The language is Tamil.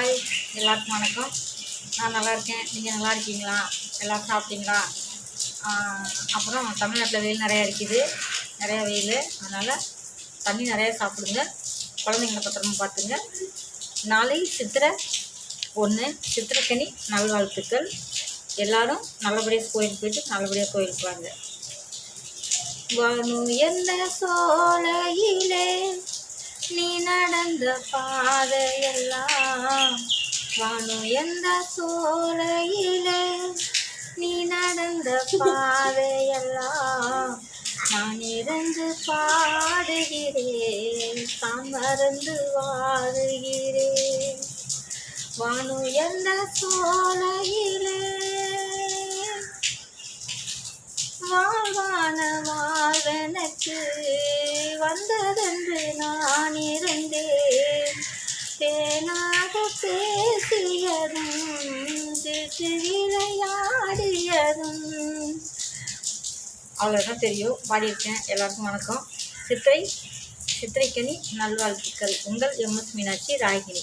ஹாய் எல்லாருக்கும் வணக்கம். நான் நல்லா இருக்கேன். நீங்கள் நல்லா இருக்கீங்களா? எல்லோரும் சாப்பிட்டீங்களா? அப்புறம் தமிழ்நாட்டில் வெயில் நிறையா இருக்குது நிறையா வெயில். அதனால் தண்ணி நிறையா சாப்பிடுங்க. குழந்தைங்கள பத்திரமா பார்த்துங்க. நாளை சித்திரை ஒன்று சித்திரக்கனி நல்வாழ்த்துக்கள். எல்லாரும் நல்லபடியாக கோயிலுக்கு போயிட்டு நல்லபடியாக கோயிலுக்கு வாங்க. வானு என்ன சோலையிலே இந்த பாதையெல்லாம் வானு எந்த சோலையிலே? நீ நடந்த பாதையெல்லாம் நான் இறந்து பாடுகிறேன் தான் மறந்து வாடுகிறேன் வானு எந்த சோலையிலே? வாழ்வான வாழ்வெனக்கு வந்ததென்று நான் பேசியதும் சிறு விளையாடியதும் அவ்வளோதான் தெரியும். பாடியிருக்கேன். எல்லாருக்கும் வணக்கம். சித்திரை சித்திரைக்கனி நல்வாழ்த்துக்கள். உங்கள் எம்எஸ் மீனாட்சி ராகினி.